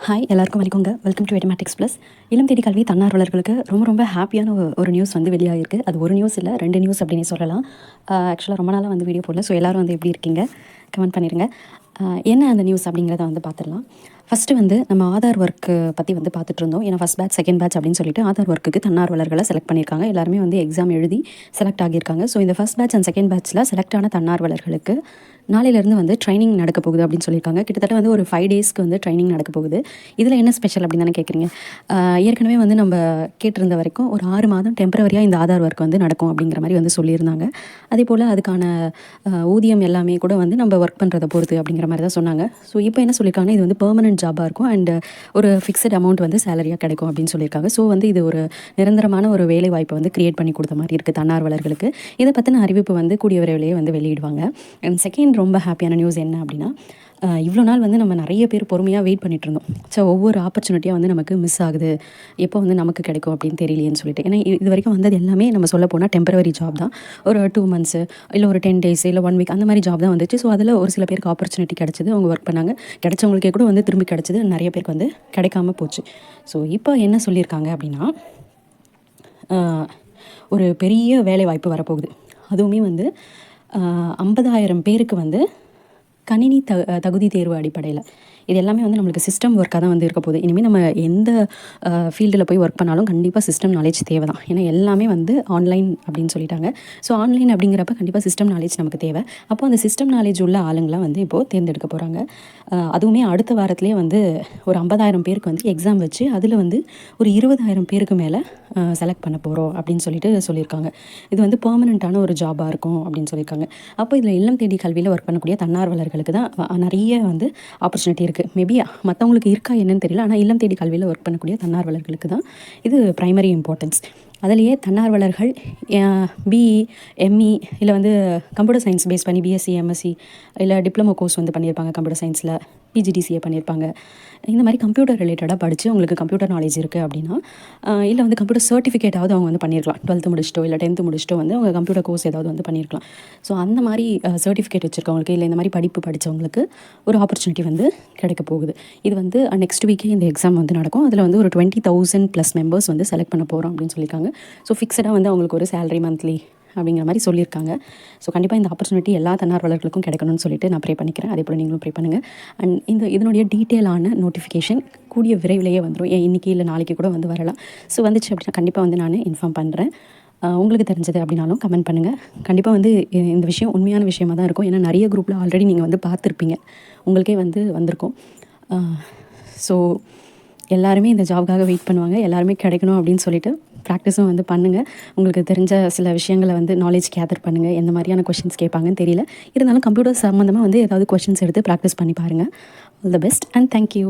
Hi எல்லாருக்கும் வணக்கங்க. Welcome to வெடிமேட்டிக்ஸ் plus இளம் தேடி கல்வி தன்னார்வலர்களுக்கு ரொம்ப ரொம்ப ஹாப்பியான ஒரு- நியூஸ் வந்து வெளியாகிருக்கு அது ஒரு நியூஸ் இல்லை ரெண்டு நியூஸ் அப்படின்னு சொல்லலாம். ஆக்சுவலாக ரொம்ப நாளாக வந்து வீடியோ போடல. ஸோ எல்லோரும் வந்து எப்படி இருக்கீங்க? கமெண்ட் பண்ணிடுங்க என்ன அந்த நியூஸ் அப்படிங்கிறத வந்து பார்த்துடலாம். ஃபஸ்ட்டு வந்து நம்ம ஆதார் ஒர்க்கு பற்றி வந்து பார்த்துட்டு இருந்தோம். ஏன்னா ஃபஸ்ட் பேட்ச் செகண்ட் பேட்ச் அப்படின்னு சொல்லிட்டு ஆதார் ஒர்க்குக்கு தன்னார்வலர்களை செலக்ட் பண்ணியிருக்காங்க. எல்லாருமே வந்து எக்ஸாம் எழுதி செலக்ட் ஆகியிருக்காங்க. ஸோ இந்த ஃபஸ்ட் பேட்ச் அண்ட் செகண்ட் பேட்ச்சில் செலக்ட் ஆன தன்னார்வலர்களுக்கு நாளையிலேருந்து வந்து ட்ரைனிங் நடக்க போகுது அப்படின்னு சொல்லியிருக்காங்க. கிட்டத்தட்ட வந்து ஒரு ஃபைவ் டேஸ்க்கு வந்து ட்ரைனிங் நடக்க போகுது. இதில் என்ன ஸ்பெஷல் அப்படின்னு தானே கேட்குறீங்க ஏற்கனவே வந்து நம்ம கேட்டிருந்த வரைக்கும் ஒரு ஆறு மாதம் டெம்பரவரியாக இந்த ஆதார் ஒர்க் வந்து நடக்கும் அப்படிங்கிற மாதிரி வந்து சொல்லியிருந்தாங்க. அதே போல் அதுக்கான ஊதியம் எல்லாமே கூட வந்து நம்ம ஒர்க் பண்ணுறதை பொறுத்து அப்படிங்கிற மாதிரி தான் சொன்னாங்க. ஸோ இப்போ என்ன சொல்லியிருக்காங்கன்னா இது வந்து பெர்மனன்ட் ஜாபாக இருக்கும். அண்ட் ஒரு ஃபிக்ஸட் அமௌண்ட் வந்து சேலரியாக கிடைக்கும் அப்படின்னு சொல்லியிருக்காங்க. ஸோ வந்து இது ஒரு நிரந்தரமான ஒரு வேலை வாய்ப்பை வந்து கிரியேட் பண்ணி கொடுத்த மாதிரி இருக்குது தன்னார்வலர்களுக்கு. இதை பற்றின அறிவிப்பு வந்து கூடிய விரைவிலேயே வந்து வெளியிடுவாங்க. அண்ட் செகண்ட் ரொம்ப ஹாப்பியான நியூஸ் என்ன அப்படின்னா இவ்வளோ நாள் வந்து நம்ம நிறைய பேர் பொறுமையாக வெயிட் பண்ணிட்டு இருந்தோம். ஸோ ஒவ்வொரு ஆப்பர்ச்சுனிட்டியாக வந்து நமக்கு மிஸ் ஆகுது. எப்போ வந்து நமக்கு கிடைக்கும் அப்படின்னு தெரியலையேன்னு சொல்லிட்டு. ஏன்னா இது வரைக்கும் வந்தது எல்லாமே நம்ம சொல்ல போனால் டெம்பரவரி ஜாப் தான். ஒரு டூ மந்த்ஸு இல்லை ஒரு டென் டேஸ் இல்லை ஒன் வீக் அந்த மாதிரி ஜாப் தான் வந்துச்சு. ஸோ அதில் ஒரு சில பேருக்கு ஆப்பர்ச்சுனிட்டி கிடச்சிது அவங்க ஒர்க் பண்ணாங்க. கிடைச்சவங்களுக்கே கூட வந்து திரும்பி கிடச்சிது நிறைய பேருக்கு வந்து கிடைக்காம போச்சு. ஸோ இப்போ என்ன சொல்லியிருக்காங்க அப்படின்னா ஒரு பெரிய வேலை வாய்ப்பு வரப்போகுது. அதுவுமே வந்து ஐம்பதாயிரம் பேருக்கு வந்து கணினி த தகுதி தேர்வு அடிப்படையில். இது எல்லாமே வந்து நம்மளுக்கு சிஸ்டம் ஒர்க்காக தான் வந்து இருக்க போகுது. இனிமேல் நம்ம எந்த ஃபீல்டில் போய் ஒர்க் பண்ணாலும் கண்டிப்பாக சிஸ்டம் நாலேஜ் தேவை தான் ஏன்னா எல்லாமே வந்து ஆன்லைன் அப்படின்னு சொல்லிட்டாங்க. ஸோ ஆன்லைன் அப்படிங்கிறப்ப கண்டிப்பாக சிஸ்டம் நாலேஜ் நமக்கு தேவை. அப்போ அந்த சிஸ்டம் நாலேஜ் உள்ள ஆளுங்களாம் வந்து இப்போது தேர்ந்தெடுக்க போகிறாங்க அதுவுமே அடுத்த வாரத்துலேயே வந்து ஒரு ஐம்பதாயிரம் பேருக்கு வந்து எக்ஸாம் வச்சு அதில் வந்து ஒரு இருபதாயிரம் பேருக்கு மேலே செலக்ட் பண்ண போகிறோம் அப்படின்னு சொல்லிட்டு சொல்லியிருக்காங்க. இது வந்து பெர்மனண்ட்டான ஒரு ஜாபாக இருக்கும் அப்படின்னு சொல்லியிருக்காங்க. அப்போ இதில் இல்லம் தேடி கல்வியில் ஒர்க் பண்ணக்கூடிய தன்னார்வலர்களுக்கு தான் நிறைய வந்து ஆப்பர்ச்சுனிட்டி இருக்குது மேபி மற்றவங்களுக்கு இருக்கா என்னன்னு தெரியல. ஆனால் இல்லம் தேடி கல்வியில் ஒர்க் பண்ணக்கூடிய தன்னார்வலர்களுக்கு தான் இது ப்ரைமரி இம்பார்ட்டன்ஸ் அதிலேயே தன்னார்வலர்கள் பிஇ எம்இ இல்லை வந்து கம்ப்யூட்டர் சயின்ஸ் பேஸ் பண்ணி பிஎஸ்சி எம்எஸ்சி இல்லை டிப்ளமோ கோர்ஸ் வந்து பண்ணியிருப்பாங்க கம்ப்யூட்டர் சயின்ஸில் பிஜிடிசிஏ பண்ணியிருப்பாங்க. இந்த மாதிரி கம்ப்யூட்டர் ரிலேட்டடாக படித்து உங்களுக்கு கம்ப்யூட்டர் நாலேஜ் இருக்குது அப்படின்னா இல்லை வந்து கம்ப்யூட்டர் சர்டிஃபிகேட்டாவது அவங்க வந்து பண்ணியிருக்கலாம் டுவெல்த்து முடிச்சிட்டோ இல்லை டென்த்து முடிச்சிட்டோ வந்து அவங்க கம்ப்யூட்டர் கோர்ஸ் ஏதாவது வந்து பண்ணியிருக்கலாம் ஸோ அந்த மாதிரி சர்டிஃபிகேட் வச்சுருக்கவங்களுக்கு இல்லை இந்த மாதிரி படிப்பு படித்தவங்களுக்கு ஒரு ஆப்பர்ச்சுனிட்டி வந்து கிடைக்க போகுது. இது வந்து நெக்ஸ்ட் வீக்கே இந்த எக்ஸாம் வந்து நடக்கும். அதில் வந்து ஒரு டுவெண்ட்டி தௌசண்ட் ப்ளஸ் மெம்பர்ஸ் வந்து செலக்ட் பண்ண போகிறோம் அப்படின்னு சொல்லியிருக்காங்க. ஸோ ஃபிக்ஸடாக வந்து அவங்களுக்கு ஒரு சேலரி மந்த்லி அப்படிங்கிற மாதிரி சொல்லியிருக்காங்க. ஸோ கண்டிப்பாக இந்த ஆப்பர்ச்சுனிட்டி எல்லா தன்னார்வலர்களுக்கும் கிடைக்கணும்னு சொல்லிட்டு நான் ப்ரே பண்ணிக்கிறேன். அதே போல் நீங்களும் ப்ரே பண்ணுங்கள் அண்ட் இந்த இதனுடைய டீட்டெயிலான நோட்டிஃபிகேஷன் கூடிய விரைவிலேயே வந்துடும் ஏன் இன்றைக்கி இல்லை நாளைக்கு கூட வந்து வரலாம். ஸோ வந்துச்சு அப்படின்னா கண்டிப்பாக வந்து நான் இன்ஃபார்ம் பண்ணுறேன் உங்களுக்கு தெரிஞ்சது அப்படின்னாலும் கமெண்ட் பண்ணுங்கள் கண்டிப்பாக வந்து இந்த விஷயம் உண்மையான விஷயமா தான் இருக்கும். ஏன்னா நிறைய குரூப்பில் ஆல்ரெடி நீங்கள் வந்து பார்த்துருப்பீங்க. உங்களுக்கே வந்து வந்திருக்கும். ஸோ எல்லாருமே இந்த ஜாப்காக வெயிட் பண்ணுவாங்க. எல்லாருமே கிடைக்கணும் அப்படின்னு சொல்லிட்டு ப்ராக்டிஸும் வந்து பண்ணுங்கள் உங்களுக்கு தெரிஞ்ச சில விஷயங்களை வந்து நாலேஜ் கேதர் பண்ணுங்கள் எந்த மாதிரியான கொஷின்ஸ் கேட்பாங்கன்னு தெரியல. இருந்தாலும் கம்ப்யூட்டர் சம்மந்தமாக வந்து ஏதாவது கொஷின்ஸ் எடுத்து ப்ராக்டிஸ் பண்ணி பாருங்கள் all the best and thank you